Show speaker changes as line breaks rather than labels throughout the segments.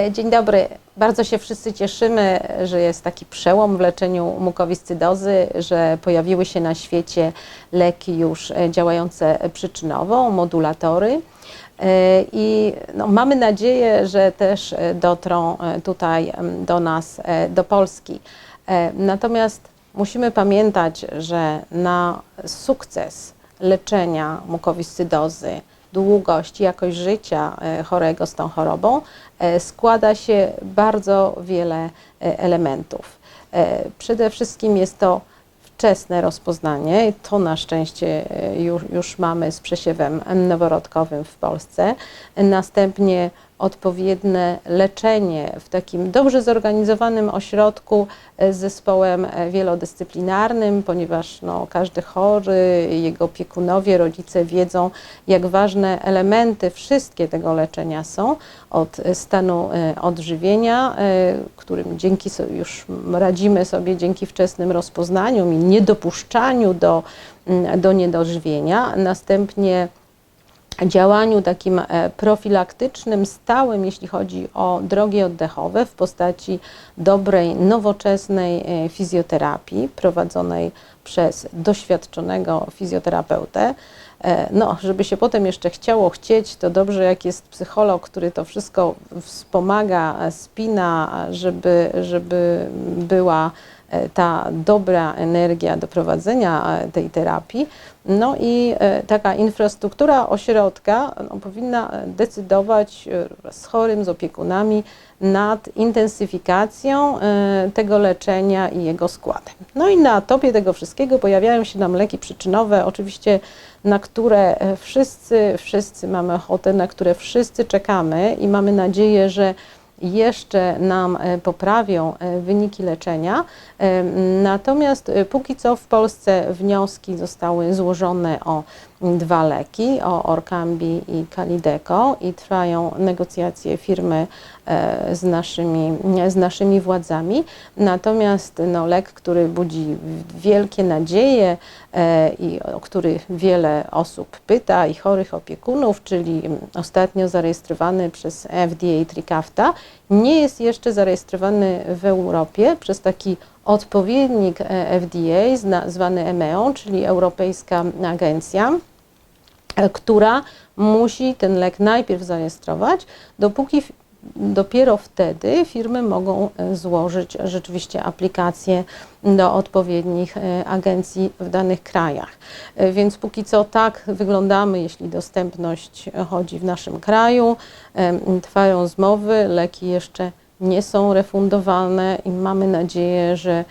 E, Dzień dobry. Bardzo się wszyscy cieszymy, że jest taki przełom w leczeniu mukowiscydozy, że pojawiły się na świecie leki już e, działające przyczynowo, modulatory. E, I no, mamy nadzieję, że też dotrą tutaj do nas, do Polski. Natomiast musimy pamiętać, że na sukces leczenia mukowiscydozy, długość, jakość życia e, chorego z tą chorobą e, składa się bardzo wiele e, elementów. Przede wszystkim jest to wczesne rozpoznanie, to na szczęście już, już mamy z przesiewem noworodkowym w Polsce. Następnie odpowiednie leczenie w takim dobrze zorganizowanym ośrodku e, z zespołem e, wielodyscyplinarnym, ponieważ no, każdy chory, jego opiekunowie, rodzice wiedzą, jak ważne elementy wszystkie tego leczenia są, od e, stanu odżywienia, którym dzięki już radzimy sobie dzięki wczesnym rozpoznaniom i niedopuszczaniu do, do niedożywienia, następnie działaniu takim e, profilaktycznym, stałym, jeśli chodzi o drogi oddechowe w postaci dobrej, nowoczesnej e, fizjoterapii prowadzonej przez doświadczonego fizjoterapeutę. E, No, żeby się potem jeszcze chciało chcieć, to dobrze jak jest psycholog, który to wszystko wspomaga, spina, żeby, żeby była ta dobra energia do prowadzenia e, tej terapii. No i e, taka infrastruktura ośrodka no, powinna e, decydować e, z chorym, z opiekunami nad intensyfikacją e, tego leczenia i jego składem. No i na topie tego wszystkiego pojawiają się nam leki przyczynowe, oczywiście na które e, wszyscy, wszyscy mamy ochotę, na które wszyscy czekamy i mamy nadzieję, że jeszcze nam e, poprawią e, wyniki leczenia. E, Natomiast póki co w Polsce wnioski zostały złożone o dwa leki, o Orkambi i Kalideco i trwają negocjacje firmy e, z naszymi, z naszymi władzami. Natomiast no, lek, który budzi wielkie nadzieje e, i o który wiele osób pyta i chorych opiekunów, czyli ostatnio zarejestrowany przez FDA Trikafta, nie jest jeszcze zarejestrowany w Europie przez taki odpowiednik e, FDA zwany EMEO, czyli Europejska Agencja która musi ten lek najpierw zarejestrować, dopóki dopiero wtedy firmy mogą e, złożyć rzeczywiście aplikacje do odpowiednich e, agencji w danych krajach. E, Więc póki co tak wyglądamy, jeśli dostępność e, chodzi w naszym kraju. Trwają rozmowy, leki jeszcze nie są refundowane i mamy nadzieję, że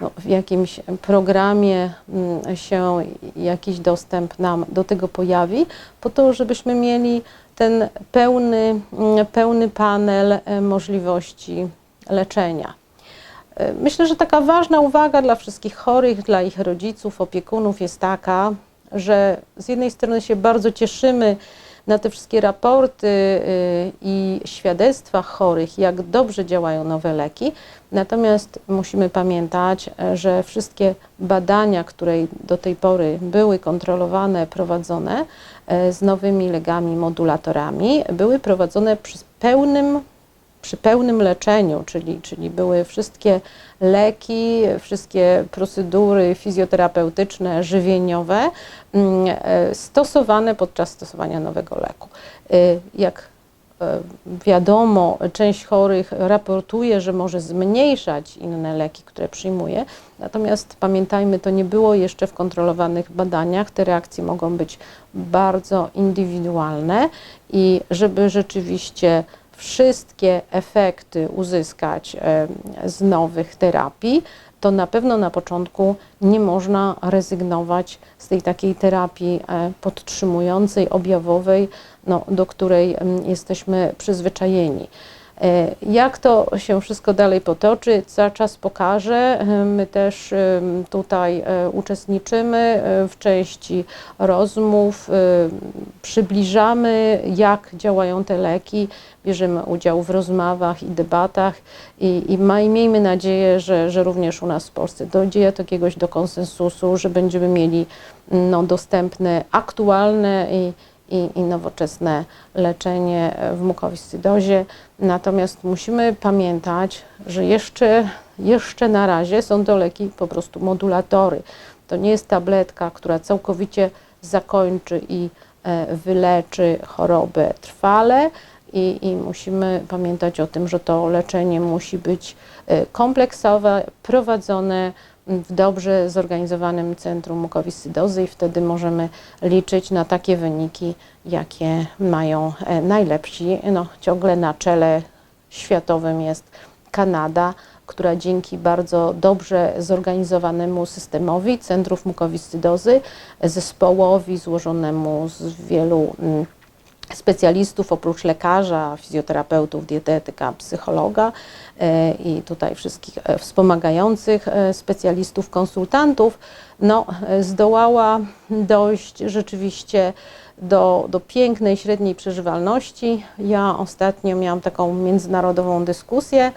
no, w jakimś programie mm, się jakiś dostęp nam do tego pojawi, po to, żebyśmy mieli ten pełny, mm, pełny panel e, możliwości leczenia. E, Myślę, że taka ważna uwaga dla wszystkich chorych, dla ich rodziców, opiekunów jest taka, że z jednej strony się bardzo cieszymy na te wszystkie raporty y, i świadectwa chorych, jak dobrze działają nowe leki. Natomiast musimy pamiętać, że wszystkie badania, które do tej pory były kontrolowane, prowadzone e, z nowymi legami modulatorami, były prowadzone przy pełnym przy pełnym leczeniu, czyli, czyli były wszystkie leki, wszystkie procedury fizjoterapeutyczne, żywieniowe mm, e, stosowane podczas stosowania nowego leku. Y, Jak e, wiadomo, część chorych raportuje, że może zmniejszać inne leki, które przyjmuje, natomiast pamiętajmy, to nie było jeszcze w kontrolowanych badaniach. Te reakcje mogą być bardzo indywidualne i żeby rzeczywiście wszystkie efekty uzyskać z nowych terapii, to na pewno na początku nie można rezygnować z tej takiej terapii e, podtrzymującej, objawowej, no, do której jesteśmy przyzwyczajeni. E, Jak to się wszystko dalej potoczy, za czas pokaże. My też tutaj e, uczestniczymy e, w części rozmów, przybliżamy, jak działają te leki, bierzemy udział w rozmowach i debatach i, i ma, i miejmy nadzieję, że, że również u nas w Polsce dojdzie do jakiegoś do konsensusu, że będziemy mieli no, dostępne, aktualne i, i, i nowoczesne leczenie w mukowiscydozie. Natomiast musimy pamiętać, że jeszcze, jeszcze na razie są to leki po prostu modulatory. To nie jest tabletka, która całkowicie zakończy i e, wyleczy chorobę trwale. I, I musimy pamiętać o tym, że to leczenie musi być e, kompleksowe, prowadzone w dobrze zorganizowanym centrum mukowiscydozy i wtedy możemy liczyć na takie wyniki, jakie mają e, najlepsi. No, ciągle na czele światowym jest Kanada, która dzięki bardzo dobrze zorganizowanemu systemowi centrów mukowiscydozy, zespołowi złożonemu z wielu mm, specjalistów, oprócz lekarza, fizjoterapeutów, dietetyka, psychologa e, i tutaj wszystkich e, wspomagających e, specjalistów, konsultantów, no, zdołała dojść rzeczywiście do, do pięknej średniej przeżywalności. Ja ostatnio miałam taką międzynarodową dyskusję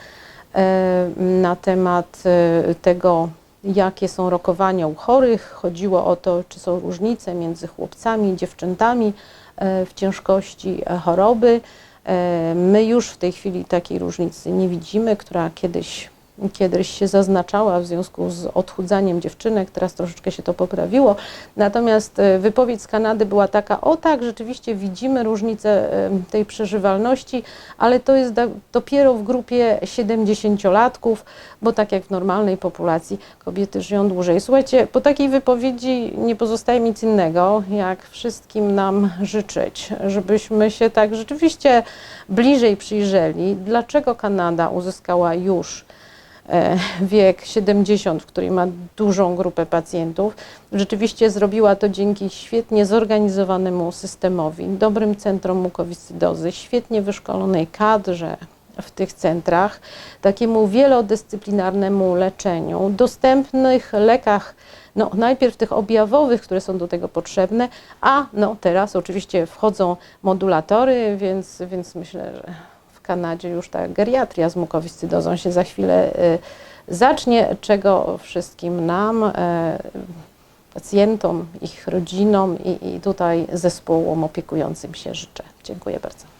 na temat tego, jakie są rokowania u chorych. Chodziło o to, czy są różnice między chłopcami i dziewczętami e, w ciężkości e, choroby. E, My już w tej chwili takiej różnicy nie widzimy, która kiedyś, kiedyś się zaznaczała w związku z odchudzaniem dziewczynek, teraz troszeczkę się to poprawiło. Natomiast e, wypowiedź z Kanady była taka, o tak, rzeczywiście widzimy różnicę e, tej przeżywalności, ale to jest dopiero w grupie 70-latków, bo tak jak w normalnej populacji kobiety żyją dłużej. Słuchajcie, po takiej wypowiedzi nie pozostaje nic innego, jak wszystkim nam życzyć, żebyśmy się tak rzeczywiście bliżej przyjrzeli, dlaczego Kanada uzyskała już wiek 70, w której ma dużą grupę pacjentów. Rzeczywiście zrobiła to dzięki świetnie zorganizowanemu systemowi, dobrym centrum mukowiscydozy, świetnie wyszkolonej kadrze w tych centrach, takiemu wielodyscyplinarnemu leczeniu, dostępnych lekach, no najpierw tych objawowych, które są do tego potrzebne, a no teraz oczywiście wchodzą modulatory, więc, więc myślę, że Kanadzie już ta geriatria z mukowiscydozą się za chwilę y, zacznie, czego wszystkim nam, y, pacjentom, ich rodzinom i, i tutaj zespołom opiekującym się życzę. Dziękuję bardzo.